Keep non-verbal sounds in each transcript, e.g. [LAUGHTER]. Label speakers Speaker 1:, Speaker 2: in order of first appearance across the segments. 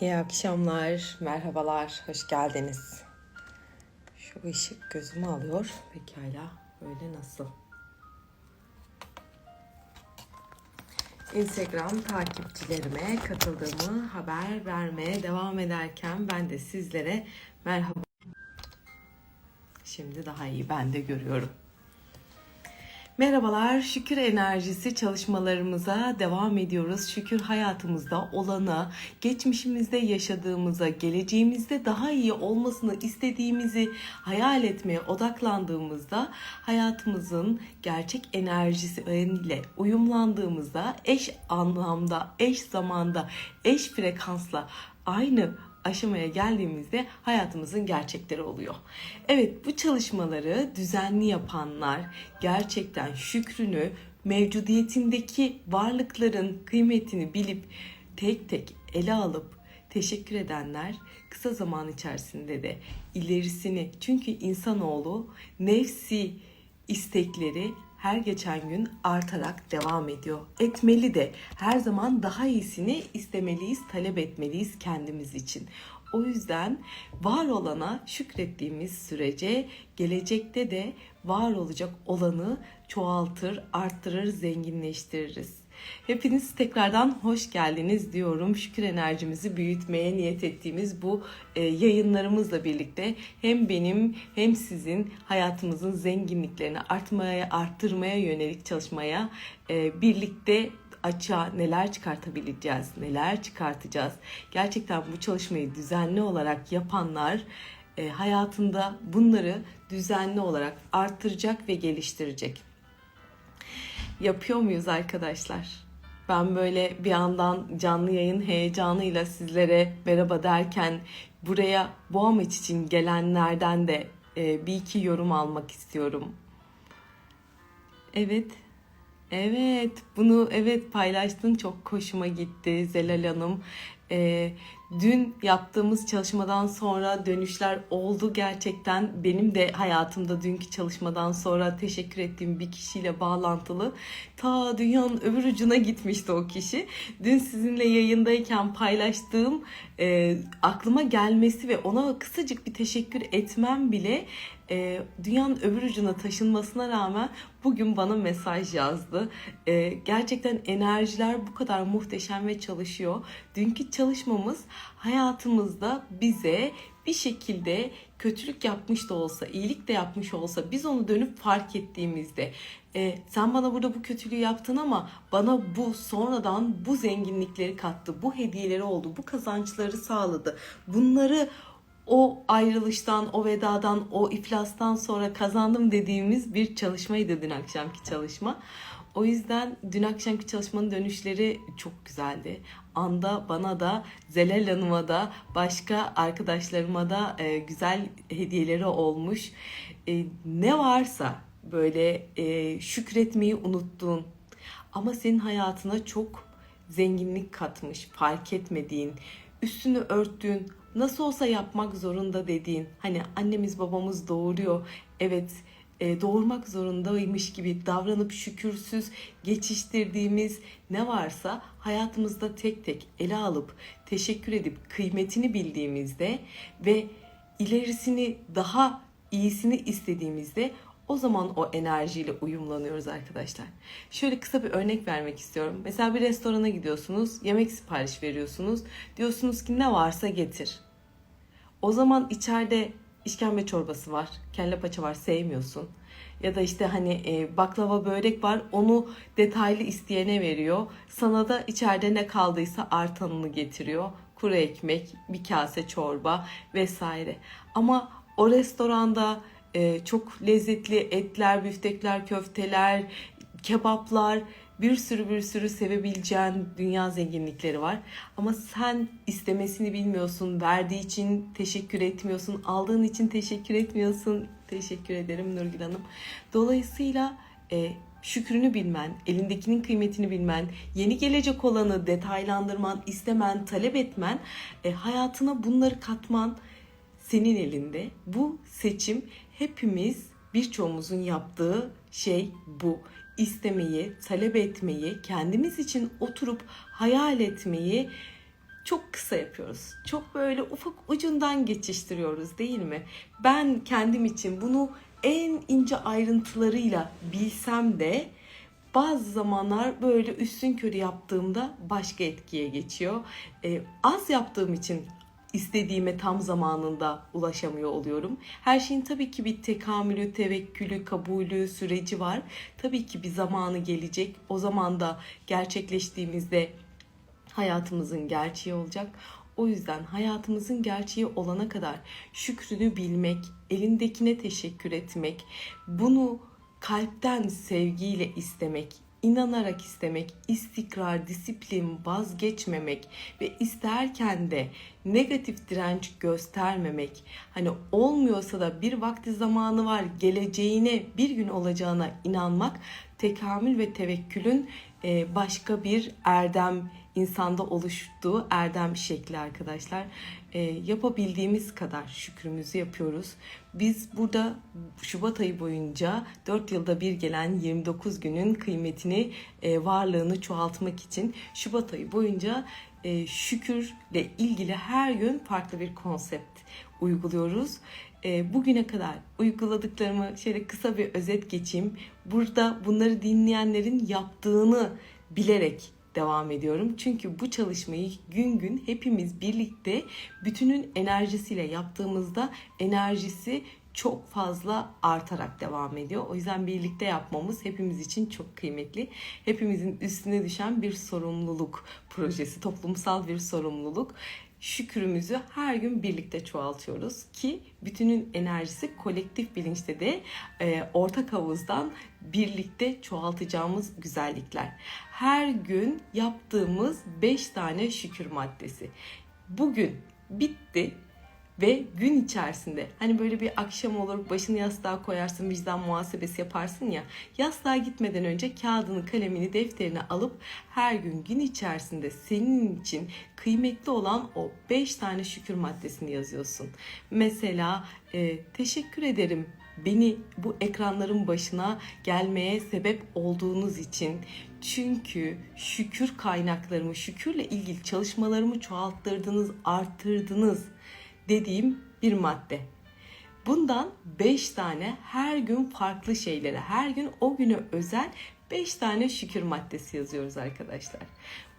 Speaker 1: İyi akşamlar, merhabalar, hoş geldiniz. Şu ışık gözümü alıyor. Pekala, böyle nasıl? Instagram takipçilerime katıldığımı haber vermeye devam ederken ben de sizlere merhaba. Şimdi daha iyi ben de görüyorum. Merhabalar, şükür enerjisi çalışmalarımıza devam ediyoruz. Şükür hayatımızda olana, geçmişimizde yaşadığımıza, geleceğimizde daha iyi olmasını istediğimizi hayal etmeye odaklandığımızda hayatımızın gerçek enerjisi ile uyumlandığımızda eş anlamda, eş zamanda, eş frekansla aynı aşamaya geldiğimizde hayatımızın gerçekleri oluyor. Evet bu çalışmaları düzenli yapanlar gerçekten şükrünü mevcudiyetindeki varlıkların kıymetini bilip tek tek ele alıp teşekkür edenler kısa zaman içerisinde de ilerisini çünkü insanoğlu nefsi istekleri her geçen gün artarak devam ediyor. Etmeli de her zaman daha iyisini istemeliyiz, talep etmeliyiz kendimiz için. O yüzden var olana şükrettiğimiz sürece gelecekte de var olacak olanı çoğaltır, arttırır, zenginleştiririz. Hepiniz tekrardan hoş geldiniz diyorum. Şükür enerjimizi büyütmeye niyet ettiğimiz bu e, yayınlarımızla birlikte hem benim hem sizin hayatımızın zenginliklerini artmaya, arttırmaya yönelik çalışmaya e, birlikte açığa neler çıkartabileceğiz, neler çıkartacağız. Gerçekten bu çalışmayı düzenli olarak yapanlar e, hayatında bunları düzenli olarak arttıracak ve geliştirecek. Yapıyor muyuz arkadaşlar? Ben böyle bir yandan canlı yayın heyecanıyla sizlere merhaba derken buraya bu amaç için gelenlerden de e, bir iki yorum almak istiyorum. Evet, Evet, bunu evet paylaştın çok hoşuma gitti Zelal Hanım. Ee, dün yaptığımız çalışmadan sonra dönüşler oldu gerçekten. Benim de hayatımda dünkü çalışmadan sonra teşekkür ettiğim bir kişiyle bağlantılı. Ta dünyanın öbür ucuna gitmişti o kişi. Dün sizinle yayındayken paylaştığım e, aklıma gelmesi ve ona kısacık bir teşekkür etmem bile e, dünyanın öbür ucuna taşınmasına rağmen bugün bana mesaj yazdı. E, gerçekten enerjiler bu kadar muhteşem ve çalışıyor. Dünkü çalışmamız hayatımızda bize bir şekilde kötülük yapmış da olsa, iyilik de yapmış olsa biz onu dönüp fark ettiğimizde e, sen bana burada bu kötülüğü yaptın ama bana bu sonradan bu zenginlikleri kattı, bu hediyeleri oldu, bu kazançları sağladı. Bunları o ayrılıştan, o vedadan, o iflastan sonra kazandım dediğimiz bir çalışmaydı dün akşamki çalışma. O yüzden dün akşamki çalışmanın dönüşleri çok güzeldi. Anda bana da, Zelal Hanım'a da, başka arkadaşlarıma da e, güzel hediyeleri olmuş. E, ne varsa böyle e, şükretmeyi unuttuğun ama senin hayatına çok zenginlik katmış, fark etmediğin, üstünü örttüğün, nasıl olsa yapmak zorunda dediğin hani annemiz babamız doğuruyor evet e, doğurmak zorundaymış gibi davranıp şükürsüz geçiştirdiğimiz ne varsa hayatımızda tek tek ele alıp teşekkür edip kıymetini bildiğimizde ve ilerisini daha iyisini istediğimizde o zaman o enerjiyle uyumlanıyoruz arkadaşlar. Şöyle kısa bir örnek vermek istiyorum. Mesela bir restorana gidiyorsunuz, yemek sipariş veriyorsunuz. Diyorsunuz ki ne varsa getir. O zaman içeride işkembe çorbası var, kelle paça var sevmiyorsun. Ya da işte hani e, baklava börek var onu detaylı isteyene veriyor. Sana da içeride ne kaldıysa artanını getiriyor. Kuru ekmek, bir kase çorba vesaire. Ama o restoranda e, çok lezzetli etler, büftekler, köfteler, kebaplar, bir sürü bir sürü sevebileceğin dünya zenginlikleri var. Ama sen istemesini bilmiyorsun, verdiği için teşekkür etmiyorsun, aldığın için teşekkür etmiyorsun. Teşekkür ederim Nurgül Hanım. Dolayısıyla e, şükrünü bilmen, elindekinin kıymetini bilmen, yeni gelecek olanı detaylandırman, istemen, talep etmen, e, hayatına bunları katman senin elinde. Bu seçim hepimiz birçoğumuzun yaptığı şey bu istemeyi, talep etmeyi, kendimiz için oturup hayal etmeyi çok kısa yapıyoruz. Çok böyle ufak ucundan geçiştiriyoruz değil mi? Ben kendim için bunu en ince ayrıntılarıyla bilsem de bazı zamanlar böyle üstün körü yaptığımda başka etkiye geçiyor. Ee, az yaptığım için istediğime tam zamanında ulaşamıyor oluyorum. Her şeyin tabii ki bir tekamülü, tevekkülü, kabulü, süreci var. Tabii ki bir zamanı gelecek. O zaman da gerçekleştiğimizde hayatımızın gerçeği olacak. O yüzden hayatımızın gerçeği olana kadar şükrünü bilmek, elindekine teşekkür etmek, bunu kalpten sevgiyle istemek, inanarak istemek, istikrar, disiplin, vazgeçmemek ve isterken de negatif direnç göstermemek. Hani olmuyorsa da bir vakti zamanı var, geleceğine bir gün olacağına inanmak tekamül ve tevekkülün e, başka bir erdem insanda oluştuğu erdem şekli arkadaşlar. E, yapabildiğimiz kadar şükrümüzü yapıyoruz. Biz burada Şubat ayı boyunca 4 yılda bir gelen 29 günün kıymetini, e, varlığını çoğaltmak için Şubat ayı boyunca e, şükürle ilgili her gün farklı bir konsept uyguluyoruz. Bugüne kadar uyguladıklarımı şöyle kısa bir özet geçeyim. Burada bunları dinleyenlerin yaptığını bilerek devam ediyorum. Çünkü bu çalışmayı gün gün hepimiz birlikte bütünün enerjisiyle yaptığımızda enerjisi çok fazla artarak devam ediyor. O yüzden birlikte yapmamız hepimiz için çok kıymetli. Hepimizin üstüne düşen bir sorumluluk projesi, toplumsal bir sorumluluk. Şükrümüzü her gün birlikte çoğaltıyoruz ki bütünün enerjisi kolektif bilinçte de e, ortak havuzdan birlikte çoğaltacağımız güzellikler. Her gün yaptığımız 5 tane şükür maddesi. Bugün bitti ve gün içerisinde hani böyle bir akşam olur başını yastığa koyarsın vicdan muhasebesi yaparsın ya yastığa gitmeden önce kağıdını kalemini defterini alıp her gün gün içerisinde senin için kıymetli olan o 5 tane şükür maddesini yazıyorsun. Mesela e, teşekkür ederim beni bu ekranların başına gelmeye sebep olduğunuz için. Çünkü şükür kaynaklarımı, şükürle ilgili çalışmalarımı çoğalttırdınız, arttırdınız dediğim bir madde. Bundan 5 tane her gün farklı şeylere, her gün o güne özel 5 tane şükür maddesi yazıyoruz arkadaşlar.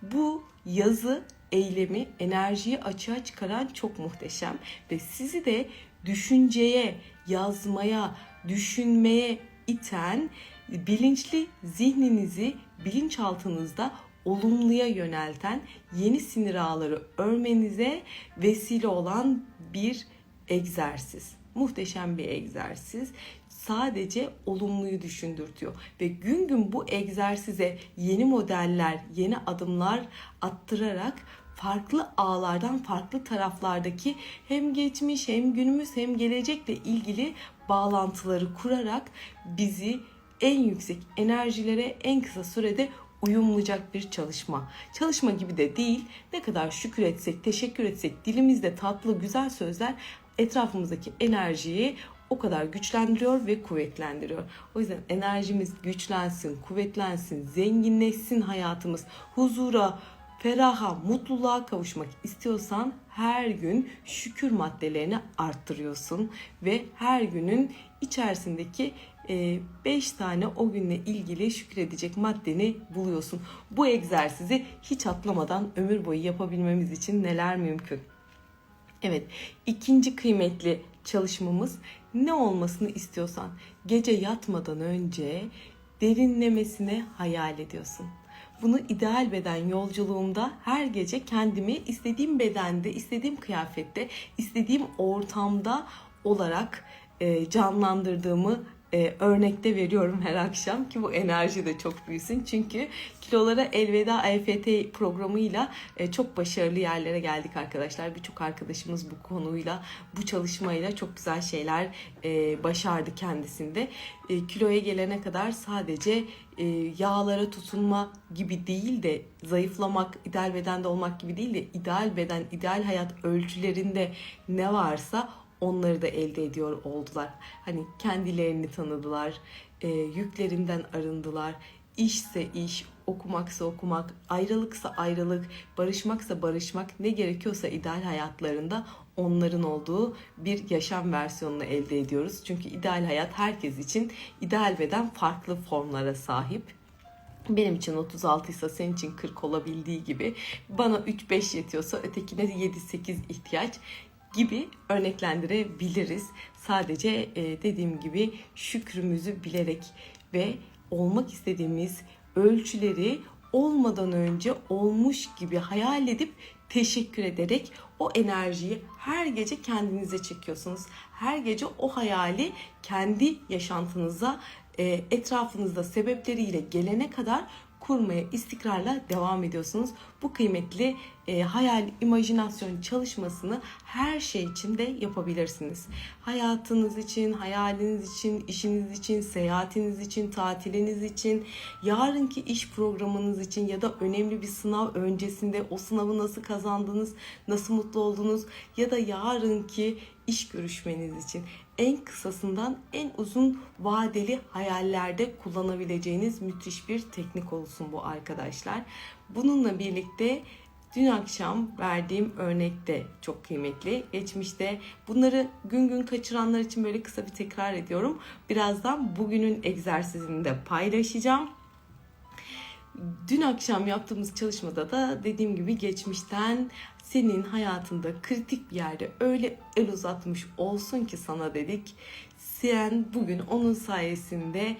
Speaker 1: Bu yazı eylemi, enerjiyi açığa çıkaran çok muhteşem ve sizi de düşünceye, yazmaya, düşünmeye iten bilinçli zihninizi bilinçaltınızda olumluya yönelten yeni sinir ağları örmenize vesile olan bir egzersiz. Muhteşem bir egzersiz. Sadece olumluyu düşündürtüyor ve gün gün bu egzersize yeni modeller, yeni adımlar attırarak farklı ağlardan farklı taraflardaki hem geçmiş hem günümüz hem gelecekle ilgili bağlantıları kurarak bizi en yüksek enerjilere en kısa sürede uyumlayacak bir çalışma. Çalışma gibi de değil. Ne kadar şükür etsek, teşekkür etsek, dilimizde tatlı, güzel sözler etrafımızdaki enerjiyi o kadar güçlendiriyor ve kuvvetlendiriyor. O yüzden enerjimiz güçlensin, kuvvetlensin, zenginleşsin hayatımız, huzura, feraha, mutluluğa kavuşmak istiyorsan her gün şükür maddelerini arttırıyorsun ve her günün içerisindeki 5 tane o günle ilgili şükredecek maddeni buluyorsun. Bu egzersizi hiç atlamadan ömür boyu yapabilmemiz için neler mümkün? Evet, ikinci kıymetli çalışmamız ne olmasını istiyorsan gece yatmadan önce derinlemesine hayal ediyorsun. Bunu ideal beden yolculuğumda her gece kendimi istediğim bedende, istediğim kıyafette, istediğim ortamda olarak e, canlandırdığımı e, örnekte veriyorum her akşam ki bu enerji de çok büyüsün. Çünkü kilolara elveda EFT programıyla e, çok başarılı yerlere geldik arkadaşlar. Birçok arkadaşımız bu konuyla, bu çalışmayla çok güzel şeyler e, başardı kendisinde. E, kiloya gelene kadar sadece e, yağlara tutunma gibi değil de zayıflamak, ideal bedende olmak gibi değil de ideal beden, ideal hayat ölçülerinde ne varsa onları da elde ediyor oldular. Hani kendilerini tanıdılar, e, yüklerinden arındılar. İşse iş, okumaksa okumak, ayrılıksa ayrılık, barışmaksa barışmak, ne gerekiyorsa ideal hayatlarında onların olduğu bir yaşam versiyonunu elde ediyoruz. Çünkü ideal hayat herkes için ideal beden farklı formlara sahip. Benim için 36 ise senin için 40 olabildiği gibi bana 3-5 yetiyorsa ötekine 7-8 ihtiyaç gibi örneklendirebiliriz. Sadece e, dediğim gibi şükrümüzü bilerek ve olmak istediğimiz ölçüleri olmadan önce olmuş gibi hayal edip teşekkür ederek o enerjiyi her gece kendinize çekiyorsunuz. Her gece o hayali kendi yaşantınıza e, etrafınızda sebepleriyle gelene kadar kurmaya istikrarla devam ediyorsunuz. Bu kıymetli e, hayal, imajinasyon çalışmasını her şey için de yapabilirsiniz. Hayatınız için, hayaliniz için, işiniz için, seyahatiniz için, tatiliniz için, yarınki iş programınız için ya da önemli bir sınav öncesinde o sınavı nasıl kazandınız, nasıl mutlu oldunuz ya da yarınki iş görüşmeniz için en kısasından en uzun vadeli hayallerde kullanabileceğiniz müthiş bir teknik olsun bu arkadaşlar. Bununla birlikte dün akşam verdiğim örnek de çok kıymetli. Geçmişte bunları gün gün kaçıranlar için böyle kısa bir tekrar ediyorum. Birazdan bugünün egzersizini de paylaşacağım. Dün akşam yaptığımız çalışmada da dediğim gibi geçmişten senin hayatında kritik bir yerde öyle el uzatmış olsun ki sana dedik. Sen bugün onun sayesinde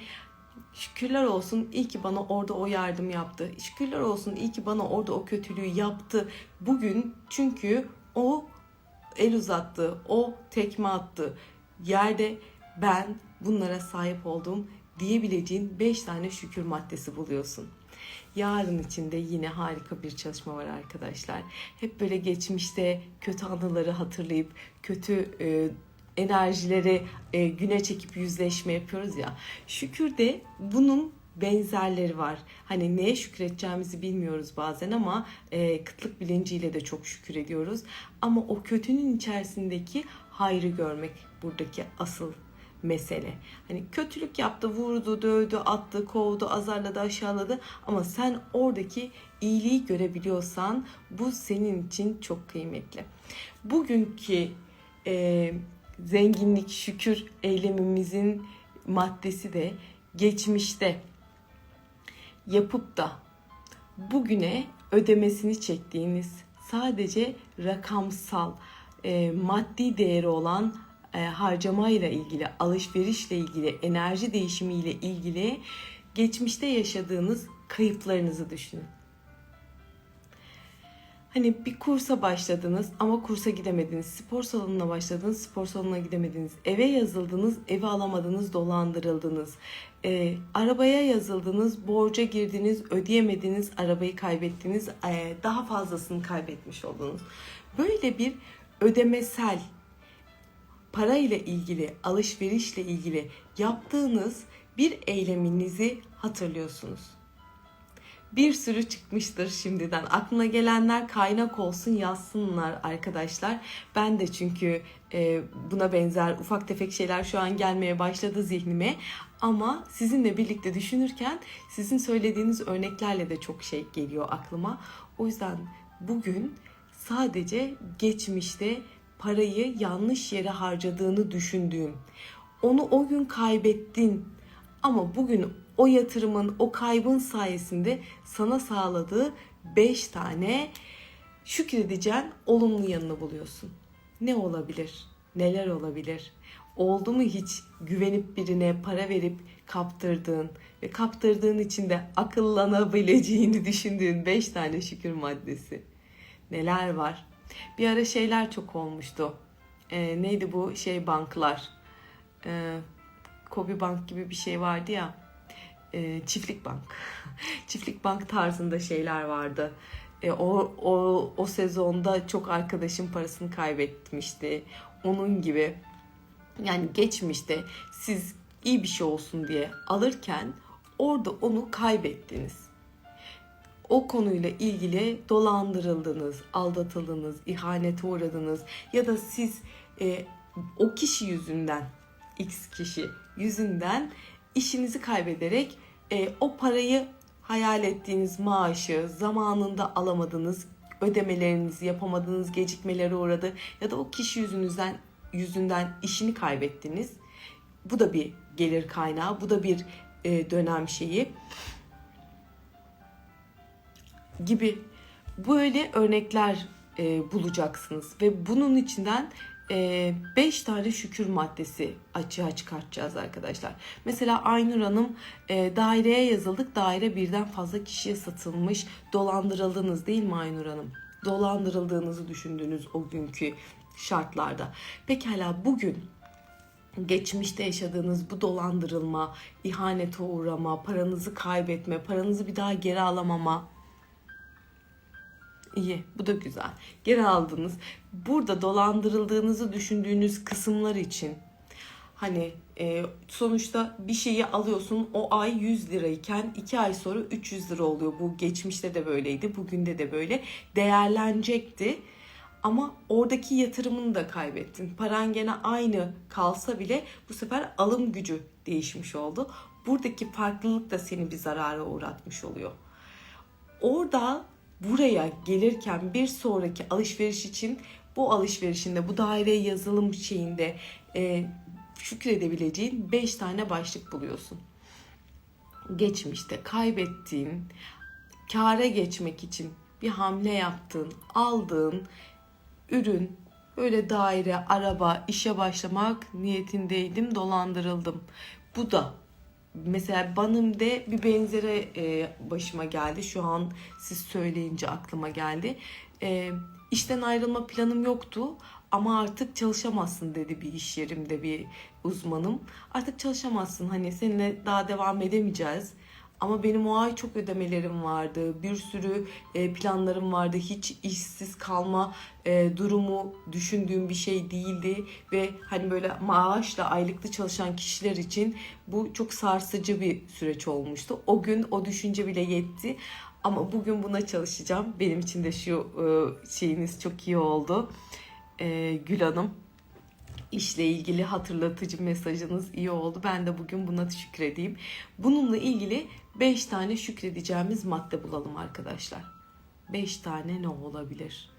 Speaker 1: şükürler olsun iyi ki bana orada o yardım yaptı. Şükürler olsun iyi ki bana orada o kötülüğü yaptı. Bugün çünkü o el uzattı, o tekme attı. Yerde ben bunlara sahip oldum diyebileceğin 5 tane şükür maddesi buluyorsun. Yarın için de yine harika bir çalışma var arkadaşlar. Hep böyle geçmişte kötü anıları hatırlayıp kötü e, enerjileri e, güne çekip yüzleşme yapıyoruz ya. Şükür de bunun benzerleri var. Hani neye şükredeceğimizi bilmiyoruz bazen ama e, kıtlık bilinciyle de çok şükür ediyoruz. Ama o kötünün içerisindeki hayrı görmek buradaki asıl mesele. Hani kötülük yaptı, vurdu, dövdü, attı, kovdu, azarladı, aşağıladı ama sen oradaki iyiliği görebiliyorsan bu senin için çok kıymetli. Bugünkü e, zenginlik, şükür eylemimizin maddesi de geçmişte yapıp da bugüne ödemesini çektiğiniz sadece rakamsal, e, maddi değeri olan e, harcamayla ilgili, alışverişle ilgili, enerji değişimiyle ilgili geçmişte yaşadığınız kayıplarınızı düşünün. Hani bir kursa başladınız ama kursa gidemediniz. Spor salonuna başladınız, spor salonuna gidemediniz. Eve yazıldınız, evi alamadınız, dolandırıldınız. E, arabaya yazıldınız, borca girdiniz, ödeyemediniz, arabayı kaybettiniz. E, daha fazlasını kaybetmiş oldunuz. Böyle bir ödemesel parayla ilgili, alışverişle ilgili yaptığınız bir eyleminizi hatırlıyorsunuz. Bir sürü çıkmıştır şimdiden. Aklına gelenler kaynak olsun yazsınlar arkadaşlar. Ben de çünkü e, buna benzer ufak tefek şeyler şu an gelmeye başladı zihnime. Ama sizinle birlikte düşünürken sizin söylediğiniz örneklerle de çok şey geliyor aklıma. O yüzden bugün sadece geçmişte parayı yanlış yere harcadığını düşündüğün, onu o gün kaybettin ama bugün o yatırımın, o kaybın sayesinde sana sağladığı 5 tane şükredeceğin olumlu yanını buluyorsun. Ne olabilir? Neler olabilir? Oldu mu hiç güvenip birine para verip kaptırdığın ve kaptırdığın için de akıllanabileceğini düşündüğün 5 tane şükür maddesi? Neler var? Bir ara şeyler çok olmuştu. Ee, neydi bu şey banklar? Ee, Kobi Bank gibi bir şey vardı ya. Ee, çiftlik Bank. [LAUGHS] çiftlik Bank tarzında şeyler vardı. Ee, o, o, o sezonda çok arkadaşım parasını kaybetmişti. Onun gibi. Yani geçmişte siz iyi bir şey olsun diye alırken orada onu kaybettiniz o konuyla ilgili dolandırıldınız, aldatıldınız, ihanete uğradınız ya da siz e, o kişi yüzünden, X kişi yüzünden işinizi kaybederek e, o parayı hayal ettiğiniz maaşı zamanında alamadınız, ödemelerinizi yapamadınız, gecikmelere uğradı ya da o kişi yüzünüzden yüzünden işini kaybettiniz. Bu da bir gelir kaynağı, bu da bir e, dönem şeyi gibi böyle örnekler e, bulacaksınız ve bunun içinden 5 tane şükür maddesi açığa çıkartacağız arkadaşlar. Mesela Aynur Hanım e, daireye yazıldık. Daire birden fazla kişiye satılmış. Dolandırıldınız değil mi Aynur Hanım? Dolandırıldığınızı düşündüğünüz o günkü şartlarda. Pekala bugün geçmişte yaşadığınız bu dolandırılma, ihanete uğrama, paranızı kaybetme, paranızı bir daha geri alamama, İyi, bu da güzel. Geri aldınız. Burada dolandırıldığınızı düşündüğünüz kısımlar için hani e, sonuçta bir şeyi alıyorsun o ay 100 lirayken 2 ay sonra 300 lira oluyor. Bu geçmişte de böyleydi, bugün de de böyle. Değerlenecekti. Ama oradaki yatırımını da kaybettin. Paran gene aynı kalsa bile bu sefer alım gücü değişmiş oldu. Buradaki farklılık da seni bir zarara uğratmış oluyor. Orada buraya gelirken bir sonraki alışveriş için bu alışverişinde bu daire yazılım şeyinde e, şükredebileceğin 5 tane başlık buluyorsun. Geçmişte kaybettiğin, kâra geçmek için bir hamle yaptığın, aldığın ürün, böyle daire, araba, işe başlamak niyetindeydim, dolandırıldım. Bu da mesela benim de bir benzeri e, başıma geldi. Şu an siz söyleyince aklıma geldi. E, işten ayrılma planım yoktu ama artık çalışamazsın dedi bir iş yerimde bir uzmanım. Artık çalışamazsın hani seninle daha devam edemeyeceğiz. Ama benim o ay çok ödemelerim vardı. Bir sürü e, planlarım vardı. Hiç işsiz kalma e, durumu düşündüğüm bir şey değildi. Ve hani böyle maaşla aylıklı çalışan kişiler için bu çok sarsıcı bir süreç olmuştu. O gün o düşünce bile yetti. Ama bugün buna çalışacağım. Benim için de şu e, şeyiniz çok iyi oldu. Gül Hanım işle ilgili hatırlatıcı mesajınız iyi oldu. Ben de bugün buna şükredeyim. Bununla ilgili 5 tane şükredeceğimiz madde bulalım arkadaşlar. 5 tane ne olabilir?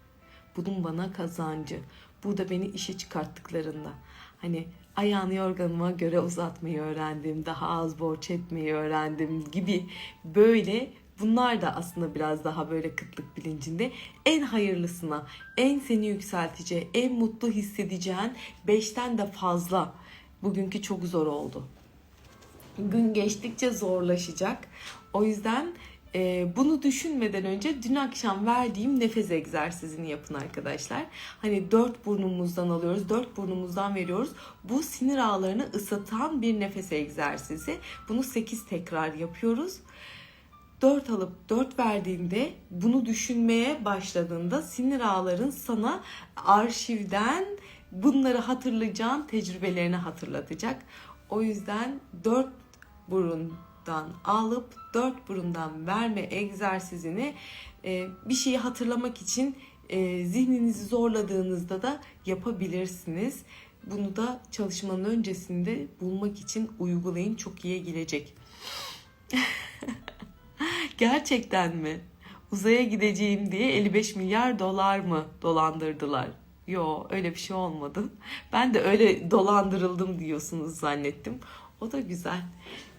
Speaker 1: Bunun bana kazancı. Burada beni işe çıkarttıklarında. Hani ayağını yorganıma göre uzatmayı öğrendim. Daha az borç etmeyi öğrendim gibi böyle Bunlar da aslında biraz daha böyle kıtlık bilincinde en hayırlısına, en seni yükselteceği, en mutlu hissedeceğin beşten de fazla. Bugünkü çok zor oldu. Gün geçtikçe zorlaşacak. O yüzden e, bunu düşünmeden önce dün akşam verdiğim nefes egzersizini yapın arkadaşlar. Hani dört burnumuzdan alıyoruz, dört burnumuzdan veriyoruz. Bu sinir ağlarını ısıtan bir nefes egzersizi. Bunu 8 tekrar yapıyoruz. 4 alıp 4 verdiğinde bunu düşünmeye başladığında sinir ağların sana arşivden bunları hatırlayacağın tecrübelerini hatırlatacak. O yüzden 4 burundan alıp 4 burundan verme egzersizini e, bir şeyi hatırlamak için e, zihninizi zorladığınızda da yapabilirsiniz. Bunu da çalışmanın öncesinde bulmak için uygulayın. Çok iyiye gelecek. [LAUGHS] Gerçekten mi? Uzaya gideceğim diye 55 milyar dolar mı dolandırdılar? Yo öyle bir şey olmadı. Ben de öyle dolandırıldım diyorsunuz zannettim. O da güzel.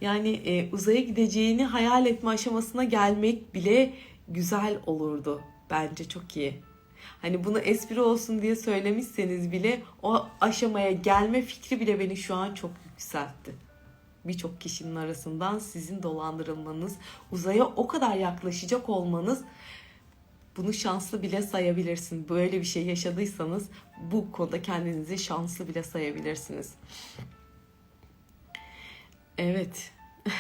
Speaker 1: Yani e, uzaya gideceğini hayal etme aşamasına gelmek bile güzel olurdu. Bence çok iyi. Hani bunu espri olsun diye söylemişseniz bile o aşamaya gelme fikri bile beni şu an çok yükseltti birçok kişinin arasından sizin dolandırılmanız, uzaya o kadar yaklaşacak olmanız bunu şanslı bile sayabilirsin. Böyle bir şey yaşadıysanız bu konuda kendinizi şanslı bile sayabilirsiniz. Evet. [LAUGHS]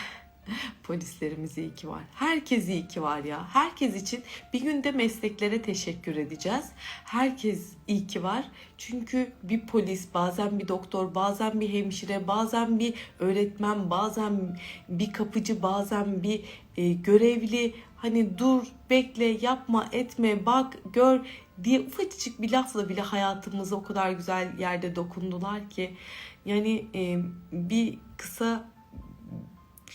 Speaker 1: Polislerimiz iyi ki var. Herkes iyi ki var ya. Herkes için bir günde mesleklere teşekkür edeceğiz. Herkes iyi ki var. Çünkü bir polis, bazen bir doktor, bazen bir hemşire, bazen bir öğretmen, bazen bir kapıcı, bazen bir e, görevli hani dur, bekle, yapma, etme, bak, gör diye ufacık bir lafla bile hayatımıza o kadar güzel yerde dokundular ki yani e, bir kısa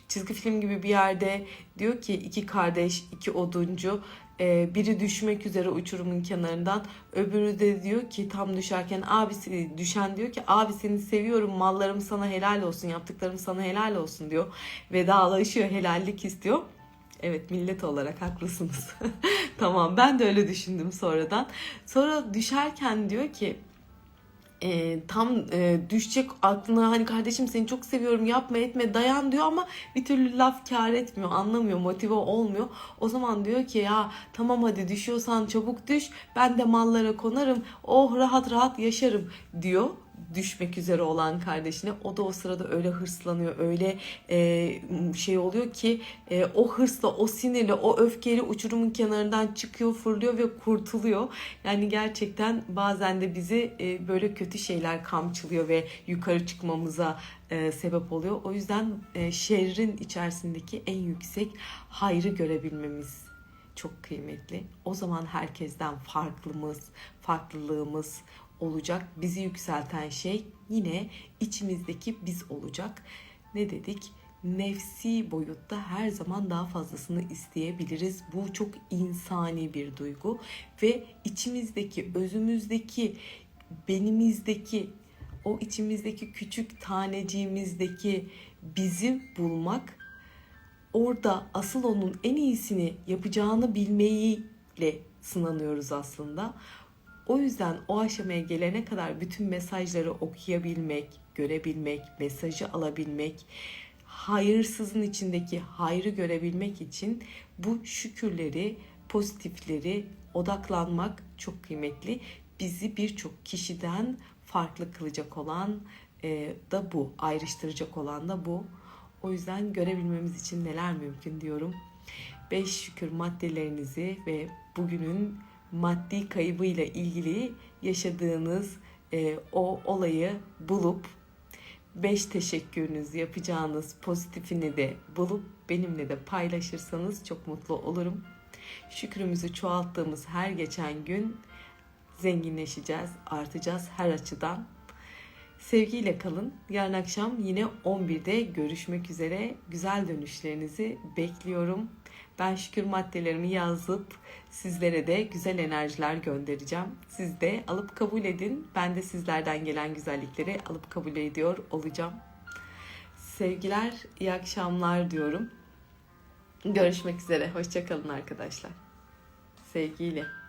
Speaker 1: çizgi film gibi bir yerde diyor ki iki kardeş, iki oduncu e, biri düşmek üzere uçurumun kenarından öbürü de diyor ki tam düşerken abisi düşen diyor ki abi seni seviyorum mallarım sana helal olsun yaptıklarım sana helal olsun diyor vedalaşıyor helallik istiyor Evet millet olarak haklısınız. [LAUGHS] tamam ben de öyle düşündüm sonradan. Sonra düşerken diyor ki e, tam e, düşecek aklına hani kardeşim seni çok seviyorum yapma etme dayan. diyor ama bir türlü laf kar etmiyor anlamıyor motive olmuyor. O zaman diyor ki ya tamam hadi düşüyorsan çabuk düş ben de mallara konarım oh rahat rahat yaşarım. diyor düşmek üzere olan kardeşine. O da o sırada öyle hırslanıyor öyle e, şey oluyor ki e, o hırsla o sinirle o öfkeyle uçurumun kenarından çıkıyor fırlıyor ve kurtuluyor. Yani gerçekten bazen de bizi e, böyle kötü şeyler kamçılıyor ve yukarı çıkmamıza e, sebep oluyor. O yüzden e, şerrin içerisindeki en yüksek hayrı görebilmemiz çok kıymetli. O zaman herkesten farklımız, farklılığımız olacak. Bizi yükselten şey yine içimizdeki biz olacak. Ne dedik? Nefsi boyutta her zaman daha fazlasını isteyebiliriz. Bu çok insani bir duygu ve içimizdeki, özümüzdeki, benimizdeki o içimizdeki küçük taneciğimizdeki bizi bulmak orada asıl onun en iyisini yapacağını bilmeyle sınanıyoruz aslında. O yüzden o aşamaya gelene kadar bütün mesajları okuyabilmek, görebilmek, mesajı alabilmek, hayırsızın içindeki hayrı görebilmek için bu şükürleri, pozitifleri odaklanmak çok kıymetli. Bizi birçok kişiden farklı kılacak olan e, da bu, ayrıştıracak olan da bu. O yüzden görebilmemiz için neler mümkün diyorum. Beş şükür maddelerinizi ve bugünün maddi kaybıyla ilgili yaşadığınız e, o olayı bulup beş teşekkürünüz yapacağınız pozitifini de bulup benimle de paylaşırsanız çok mutlu olurum. Şükrümüzü çoğalttığımız her geçen gün zenginleşeceğiz, artacağız her açıdan. Sevgiyle kalın. Yarın akşam yine 11'de görüşmek üzere. Güzel dönüşlerinizi bekliyorum. Ben şükür maddelerimi yazıp sizlere de güzel enerjiler göndereceğim. Siz de alıp kabul edin. Ben de sizlerden gelen güzellikleri alıp kabul ediyor olacağım. Sevgiler, iyi akşamlar diyorum. Görüşmek üzere. Hoşçakalın arkadaşlar. Sevgiyle.